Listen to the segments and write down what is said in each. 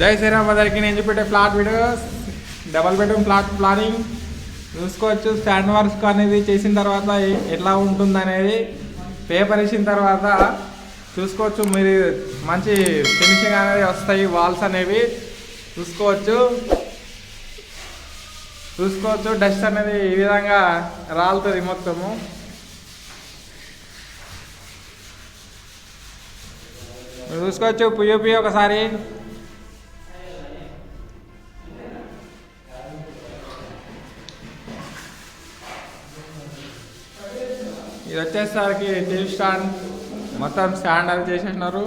జై శ్రీరామ్ అందరికి నేను చూపెట్టే flat videos. Double bedroom flat planning. చూసుకోవచ్చు స్టాండ్ వర్క్ అనేది చేసిన తర్వాత ఎట్లా ఉంటుంది అనేది పేపర్ వేసిన తర్వాత చూసుకోవచ్చు. మీరు మంచి ఫినిషింగ్ అనేది వస్తాయి వాల్స్ అనేవి. చూసుకోవచ్చు. చూసుకోవచ్చు డస్ట్ అనేది ఈ విధంగా రాలుతుంది మొత్తము. చూసుకోవచ్చు చూసుకోవచ్చు పుయ్యి ఒకసారి. ఇది వచ్చేసరికి టీవీ స్టాండ్ మొత్తం స్టాండ్ అది చేసేసినారు.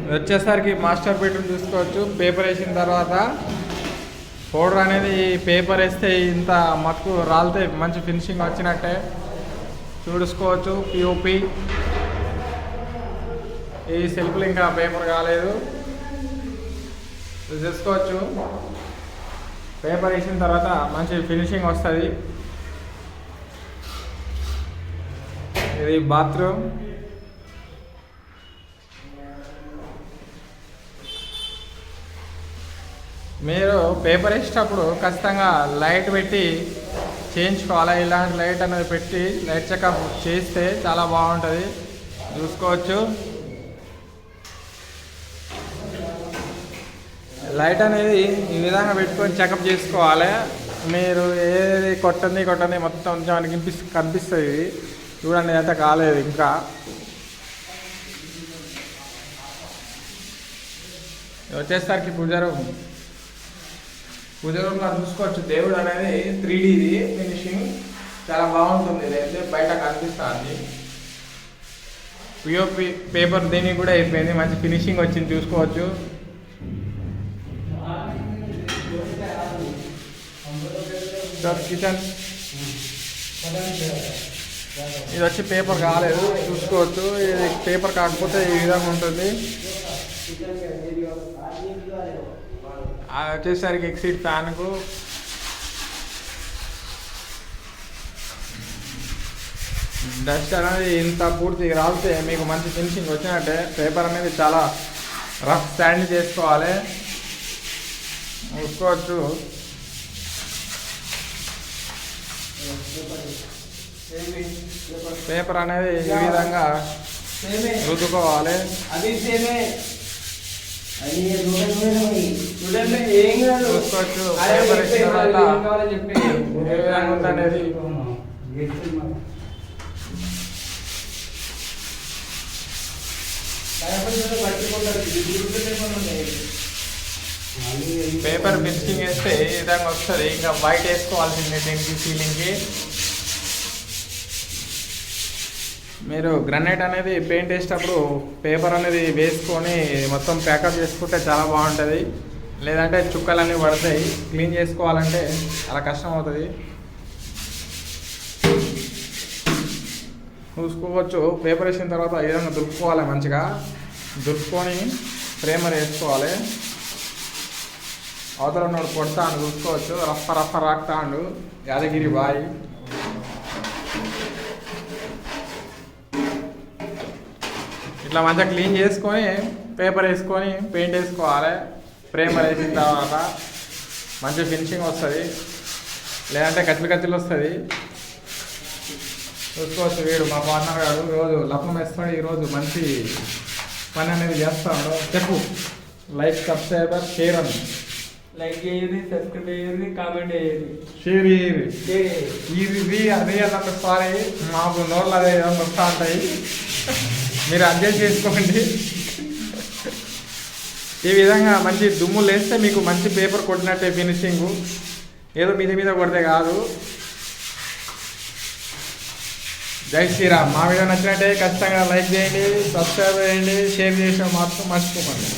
ఇది వచ్చేసరికి మాస్టర్ బెడ్రూమ్ చూసుకోవచ్చు. పేపర్ వేసిన తర్వాత పౌడర్ అనేది పేపర్ వేస్తే ఇంత మటుకు రాలితే మంచి ఫినిషింగ్ వచ్చినట్టే. చూసుకోవచ్చు పిఓపి ఈ సెల్ఫ్లు ఇంకా పేపర్ కాలేదు. చూసుకోవచ్చు. పేపర్ వేసిన తర్వాత మంచి ఫినిషింగ్ వస్తుంది. ఇది బాత్రూమ్. మీరు పేపర్ వేసేటప్పుడు ఖచ్చితంగా లైట్ పెట్టి చేయించుకోవాలి. ఇలాంటి లైట్ అనేది పెట్టి లైట్ చెకప్ చేస్తే చాలా బాగుంటుంది. చూసుకోవచ్చు. లైట్ అనేది ఈ విధంగా పెట్టుకొని చెకప్ చేసుకోవాలి. మీరు ఏది కొట్టండి కొట్టంది మొత్తం మనకి కనిపిస్ కనిపిస్తుంది. ఇది. చూడండి అయితే కాలేదు ఇంకా. వచ్చేసరికి పూజ రూమ్. పూజ రూమ్లో చూసుకోవచ్చు. దేవుడు అనేది త్రీ డీది ఫినిషింగ్. చాలా బాగుంటుంది. ఇదైతే బయట కనిపిస్తుంది. పిఓపి పేపర్ దీనికి కూడా అయిపోయింది. మంచి ఫినిషింగ్ వచ్చింది. చూసుకోవచ్చు. సార్ కిచెన్ ఇది వచ్చి పేపర్ కాలేదు. చూసుకోవచ్చు. ఇది పేపర్ కాకపోతే ఈ విధంగా ఉంటుంది. అది వచ్చేసరికి ఎక్సిట్ ఫ్యాన్కు. డస్ట్ అనేది ఇంత పూర్తి రాలితే మీకు మంచి ఫినిషింగ్ వచ్చినట్టే. పేపర్ అనేది చాలా రఫ్ స్టాండ్ చేసుకోవాలి. చూసుకోవచ్చు. పేపర్ అనేది ఈ విధంగా రుద్దుకోవాలి. అది సేమే. చూసుకోవచ్చు. పేపర్ చెప్పే, ఇచ్చిన తర్వాత కనపడితే పట్టుకుంటారు. పేపర్ ఫినిషింగ్ వేస్తే ఏ విధంగా వస్తుంది? ఇంకా బయట వేసుకోవాల్సిందే దీనికి సీలింగ్కి మీరు గ్రనైట్ అనేది పెయింట్ వేసేటప్పుడు పేపర్ అనేది వేసుకొని మొత్తం ప్యాకప్ చేసుకుంటే చాలా బాగుంటుంది. లేదంటే చుక్కలన్నీ పడతాయి. క్లీన్ చేసుకోవాలంటే చాలా కష్టం అవుతుంది. చూసుకోవచ్చు. పేపర్ వేసిన తర్వాత ఏదైనా విధంగా దులుపుకోవాలి మంచిగా? దులుపుకొని ఫ్రేమర్ వేసుకోవాలి. అవతల ఉన్నాడు కొడతాను చూసుకోవచ్చు. రఫ రఫ రాక్తాండు. యాదగిరి బాయ్. ఇట్లా మంచిగా క్లీన్ చేసుకొని పేపర్ వేసుకొని పెయింట్ వేసుకోవాలి. ప్రేమర్ వేసిన తర్వాత మంచి ఫినిషింగ్ వస్తుంది. లేదంటే కచ్చిలు కచ్చిలు వస్తుంది. చూసుకోవచ్చు వీడు మా పార్ట్నర్ గారు రోజు లప్పం వేస్తాడు ఈరోజు మంచి పని అనేది చేస్తాడు. చెప్పు. లైక్ సబ్స్క్రైబర్ షేర్ అని లైక్ చేయండి సబ్స్క్రైబ్ చేయండి కామెంట్ చేయండి. షేర్ చేయండి. ఇది అదే అదంటే సారీ మాకు నోళ్ళు అదే వస్తూ ఉంటాయి. మీరు అడ్జస్ట్ చేసుకోండి. ఈ విధంగా మంచి దుమ్ము లేస్తే మీకు మంచి పేపర్ కొట్టినట్టే ఫినిషింగ్. ఏదో మీద మీద కొడితే కాదు. జై శ్రీరామ్. మా వీడియో నచ్చినట్టే ఖచ్చితంగా లైక్ చేయండి సబ్స్క్రైబ్ చేయండి షేర్ చేసిన మాత్రం మర్చిపోకండి.